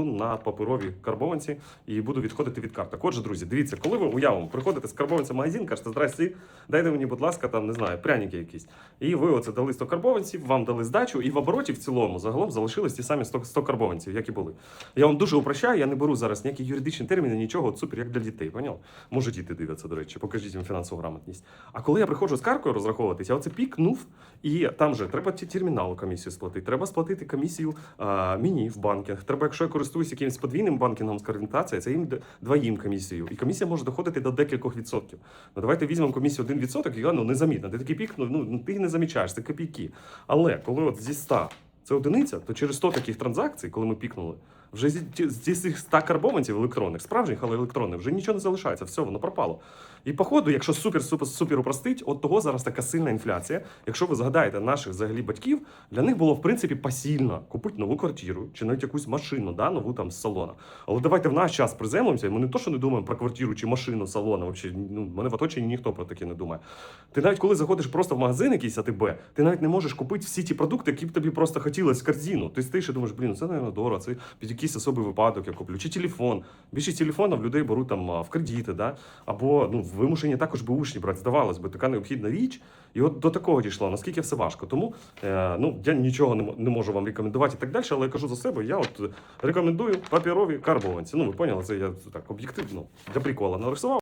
перейду на паперові карбованці і буду відходити від карток. Отже, друзі, дивіться, коли ви уявимо, приходите з карбованця в магазин, кажете, здрасті, дайте мені, будь ласка, там не знаю, пряники якісь. І ви оце дали 100 карбованців, вам дали здачу, і в обороті в цілому загалом залишились ті самі 100, 100 карбованців, як і були. Я вам дуже упрощаю, я не беру зараз ніякі юридичні терміни, нічого, супер, як для дітей. Поняв? Може, діти дивляться, до речі, покажіть їм фінансову грамотність. А коли я приходжу з каркою розраховуватися, я оце пікнув, і там же треба терміналу комісію сплатити, треба сплатити комісію а, мені в банкінг. Треба, якщо я користуюсь якимось подвійним банкінгом з конвертації, це їм двоїм комісію. І комісія може доходити до декількох відсотків. Ну давайте візьмемо комісію 1%, і ну незамітно. Ти такий пік, ну, ну ти не замічаєш, це копійки. Але коли от зі 100 це одиниця, то через 100 таких транзакцій, коли ми пікнули, вже зі, цих 100 карбованців електронних, справжніх, але електронних, вже нічого не залишається, все, воно пропало. І походу, якщо супер супер супер упростить, от того зараз така сильна інфляція. Якщо ви згадаєте наших взагалі батьків, для них було в принципі посильно купити нову квартиру чи навіть якусь машину, да, нову там з салона. Але давайте в наш час приземлимося, і ми не то, що не думаємо про квартиру чи машину салона. Вообще, ну, мене в оточенні ніхто про таке не думає. Ти навіть коли заходиш просто в магазин якийсь АТБ, ти навіть не можеш купити всі ті продукти, які б тобі просто хотілося в корзину. Ти стоїш і думаєш, блін, це напевно дорого, це під якийсь особий випадок я куплю. Чи телефон. Більшість телефонів людей беруть там в кредити, да? або ну, вимушені також бушні брати. Здавалось би, така необхідна річ. І от до такого дійшло, наскільки все важко. Тому е, ну, я нічого не, не можу вам рекомендувати і так далі, але я кажу за себе, я от рекомендую папірові карбованці. Ну, ви поняли, це я так об'єктивно для прикола нарисував.